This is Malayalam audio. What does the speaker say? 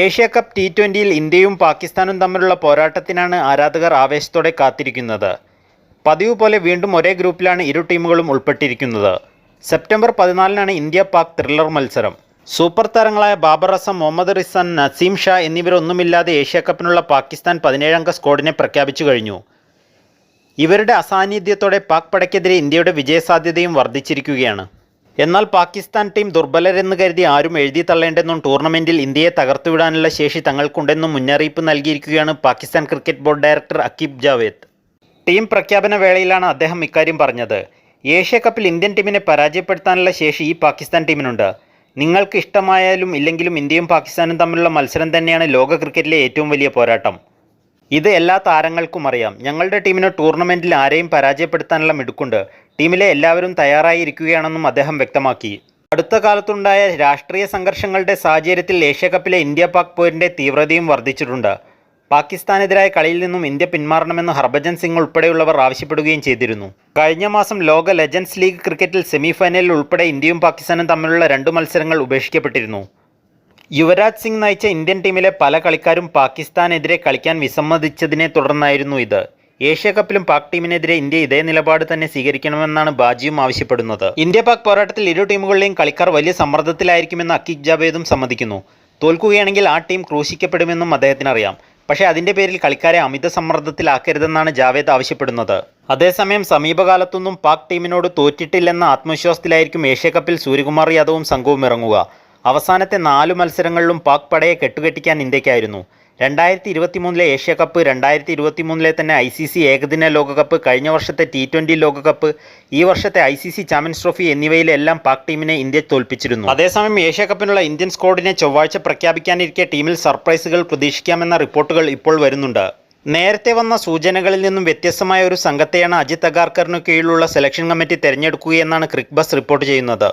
ഏഷ്യ കപ്പ് ടി ട്വന്റിയിൽ ഇന്ത്യയും പാകിസ്ഥാനും തമ്മിലുള്ള പോരാട്ടത്തിനാണ് ആരാധകർ ആവേശത്തോടെ കാത്തിരിക്കുന്നത്. പതിവ് പോലെ വീണ്ടും ഒരേ ഗ്രൂപ്പിലാണ് ഇരു ടീമുകളും ഉൾപ്പെട്ടിരിക്കുന്നത്. സെപ്റ്റംബർ പതിനാലിനാണ് ഇന്ത്യ പാക് ത്രില്ലർ മത്സരം. സൂപ്പർ താരങ്ങളായ ബാബർ അസം മുഹമ്മദ് റിസാൻ നസീം ഷാ എന്നിവരൊന്നുമില്ലാതെ ഏഷ്യ കപ്പിനുള്ള പാകിസ്ഥാൻ പതിനേഴംഗ സ്ക്വാഡിനെ പ്രഖ്യാപിച്ചു കഴിഞ്ഞു. ഇവരുടെ അസാന്നിധ്യത്തോടെ പാക് പടയ്ക്കെതിരെ ഇന്ത്യയുടെ വിജയസാധ്യതയും വർദ്ധിച്ചിരിക്കുകയാണ്. എന്നാൽ പാകിസ്ഥാൻ ടീം ദുർബലരെന്ന് കരുതി ആരും എഴുതി തള്ളേണ്ടെന്നും ടൂർണമെന്റിൽ ഇന്ത്യയെ തകർത്തുവിടാനുള്ള ശേഷി തങ്ങൾക്കുണ്ടെന്നും മുന്നറിയിപ്പ് നൽകിയിരിക്കുകയാണ് Pakistan cricket board director Aqib Javed. Team പ്രഖ്യാപന വേളയിലാണ് അദ്ദേഹം ഇക്കാര്യം പറഞ്ഞത്. ഏഷ്യ കപ്പിൽ ഇന്ത്യൻ ടീമിനെ പരാജയപ്പെടുത്താനുള്ള ശേഷി ഈ പാകിസ്ഥാൻ ടീമിനുണ്ട്. നിങ്ങൾക്ക് ഇഷ്ടമായാലും ഇല്ലെങ്കിലും ഇന്ത്യയും പാകിസ്ഥാനും തമ്മിലുള്ള മത്സരം തന്നെയാണ് ലോക ക്രിക്കറ്റിലെ ഏറ്റവും വലിയ പോരാട്ടം. ഇത് എല്ലാ താരങ്ങൾക്കും അറിയാം. ഞങ്ങളുടെ ടീമിന് ടൂർണമെന്റിൽ ആരെയും പരാജയപ്പെടുത്താനുള്ള മിടുക്കുണ്ട്. ടീമിലെ എല്ലാവരും തയ്യാറായിരിക്കുകയാണെന്നും അദ്ദേഹം വ്യക്തമാക്കി. അടുത്ത കാലത്തുണ്ടായ രാഷ്ട്രീയ സംഘർഷങ്ങളുടെ സാഹചര്യത്തിൽ ഏഷ്യാകപ്പിലെ ഇന്ത്യ പാക് പോരിന്റെ തീവ്രതയും വർദ്ധിച്ചിട്ടുണ്ട്. പാകിസ്ഥാനെതിരായ കളിയിൽ നിന്നും ഇന്ത്യ പിന്മാറണമെന്ന് ഹർഭജൻ സിംഗ് ഉൾപ്പെടെയുള്ളവർ ആവശ്യപ്പെടുകയും ചെയ്തിരുന്നു. കഴിഞ്ഞ മാസം ലോക ലെജൻസ് ലീഗ് ക്രിക്കറ്റിൽ സെമിഫൈനലിൽ ഉൾപ്പെടെ ഇന്ത്യയും പാകിസ്ഥാനും തമ്മിലുള്ള രണ്ട് മത്സരങ്ങൾ ഉപേക്ഷിക്കപ്പെട്ടിരുന്നു. യുവരാജ് സിംഗ് നയിച്ച ഇന്ത്യൻ ടീമിലെ പല കളിക്കാരും പാകിസ്ഥാനെതിരെ കളിക്കാൻ വിസമ്മതിച്ചതിനെ തുടർന്നായിരുന്നു ഇത്. ഏഷ്യ കപ്പിലും പാക് ടീമിനെതിരെ ഇന്ത്യ ഇതേ നിലപാട് തന്നെ സ്വീകരിക്കണമെന്നാണ് ബാജിയും ആവശ്യപ്പെടുന്നത്. ഇന്ത്യ പാക് പോരാട്ടത്തിൽ ഇരു ടീമുകളിലെയും കളിക്കാർ വലിയ സമ്മർദ്ദത്തിലായിരിക്കുമെന്ന് അക്കിക് ജാവേദും സമ്മതിക്കുന്നു. തോൽക്കുകയാണെങ്കിൽ ആ ടീം ക്രൂശിക്കപ്പെടുമെന്നും അദ്ദേഹത്തിനറിയാം. പക്ഷേ അതിന്റെ പേരിൽ കളിക്കാരെ അമിത സമ്മർദ്ദത്തിലാക്കരുതെന്നാണ് ജാവേദ് ആവശ്യപ്പെടുന്നത്. അതേസമയം സമീപകാലത്തൊന്നും പാക് ടീമിനോട് തോറ്റിട്ടില്ലെന്ന ആത്മവിശ്വാസത്തിലായിരിക്കും ഏഷ്യ കപ്പിൽ സൂര്യകുമാർ യാദവും സംഘവും ഇറങ്ങുക. അവസാനത്തെ നാല് മത്സരങ്ങളിലും പാക് പടയെ കെട്ടുകെട്ടിക്കാൻ ഇന്ത്യക്കായിരുന്നു രണ്ടായിരത്തി ഇരുപത്തി മൂന്നിലെ ഏഷ്യ കപ്പ് രണ്ടായിരത്തി ഇരുപത്തി മൂന്നിലെ തന്നെ ഐ സി സി ഏകദിന ലോകകപ്പ് കഴിഞ്ഞ വർഷത്തെ ടി ട്വന്റി ലോകകപ്പ് ഈ വർഷത്തെ I C C champions trophy എന്നിവയിലെല്ലാം Pak ടീമിനെ ഇന്ത്യ തോൽപ്പിച്ചിരുന്നു. അതേസമയം ഏഷ്യ കപ്പിനുള്ള ഇന്ത്യൻ സ്ക്വാഡിനെ ചൊവ്വാഴ്ച പ്രഖ്യാപിക്കാനിരിക്കെ ടീമിൽ സർപ്രൈസുകൾ പ്രതീക്ഷിക്കാമെന്ന റിപ്പോർട്ടുകൾ ഇപ്പോൾ വരുന്നുണ്ട്. നേരത്തെ വന്ന സൂചനകളിൽ നിന്നും വ്യത്യസ്തമായ ഒരു സംഘത്തെയാണ് അജിത് അഗാർക്കറിനു കീഴിലുള്ള സെലക്ഷൻ കമ്മിറ്റി തെരഞ്ഞെടുക്കുകയെന്നാണ് ക്രിക്ക് ബസ് റിപ്പോർട്ട് ചെയ്യുന്നത്.